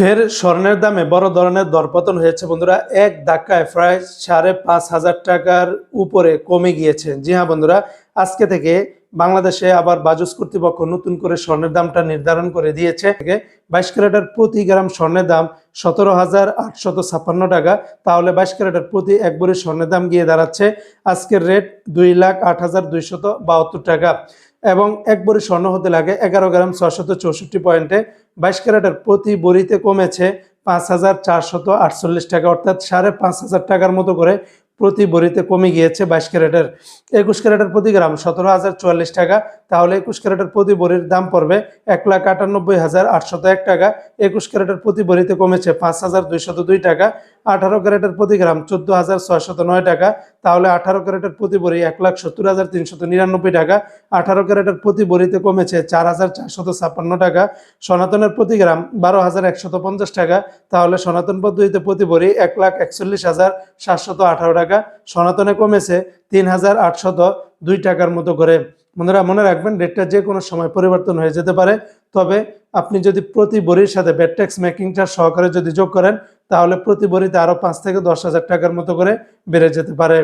ফের স্বর্ণের দামে বড় ধরনের দরপতন হয়েছে, বন্ধুরা। এক ধাক্কায় প্রায় সাড়ে পাঁচ হাজার টাকার উপরে কমে গিয়েছে। জি হ্যাঁ বন্ধুরা, আজকে থেকে বাংলাদেশে আবার বাজুস কর্তৃপক্ষ নতুন করে স্বর্ণের দামটা নির্ধারণ করে দিয়েছে। বাইশ ক্যারেটের প্রতি গ্রাম স্বর্ণের দাম সতেরো হাজার আটশত ছাপ্পান্ন টাকা। তাহলে বাইশ ক্যারেটের প্রতি এক ভরি স্বর্ণের দাম গিয়ে দাঁড়াচ্ছে। আজকের রেট দুই লাখ আট হাজার দুইশত বাহাত্তর টাকা। এবং এক বড়ি স্বর্ণ হতে লাগে এগারো গ্রাম ছশত চৌষট্টি পয়েন্টে। বাইশ ক্যারেটের প্রতি বড়িতে কমেছে পাঁচ হাজার চারশত আটচল্লিশ টাকা, অর্থাৎ সাড়ে পাঁচ হাজার টাকার মতো করে প্রতি বড়িতে কমে গিয়েছে বাইশ ক্যারেটের। একুশ ক্যারেটের প্রতি গ্রাম সতেরো হাজার চুয়াল্লিশ টাকা, তাহলে একুশ ক্যারেটের প্রতি বড়ির দাম পড়বে এক লাখ আটানব্বই হাজার আটশত এক টাকা। একুশ ক্যারেটের প্রতি বড়িতে কমেছে পাঁচ হাজার দুইশত দুই টাকা, আঠারো ক্যারেটের প্রতি গ্রাম চোদ্দ হাজার ছয়শত নয় টাকা তাহলে আঠারো ক্যারেটের প্রতি বড়ি এক লাখ সত্তর হাজার তিনশত নিরানব্বই টাকা। আঠারো ক্যারেটের প্রতি বড়িতে কমেছে চার হাজার চারশত ছাপ্পান্ন টাকা। সনাতনের প্রতি গ্রাম বারো হাজার একশত পঞ্চাশ টাকা। তাহলে সনাতন পদ্ধতিতে প্রতি বড়ি এক লাখ একচল্লিশ হাজার সাতশত আঠারো টাকা। সনাতনে কমেছে তিন হাজার আটশত দুই টাকার মতো করে। বন্ধুরা, মনে রাখবেন, রেটটা যে কোনো সময় পরিবর্তন হয়ে যেতে পারে। তবে আপনি যদি প্রতি বড়ির সাথে ব্যাট ট্যাক্স মেকিং চার্জ সহকারে যদি যোগ করেন, তাহলে প্রতি বড়িতে আরও পাঁচ থেকে দশ হাজার টাকার মতো করে বেড়ে যেতে পারে।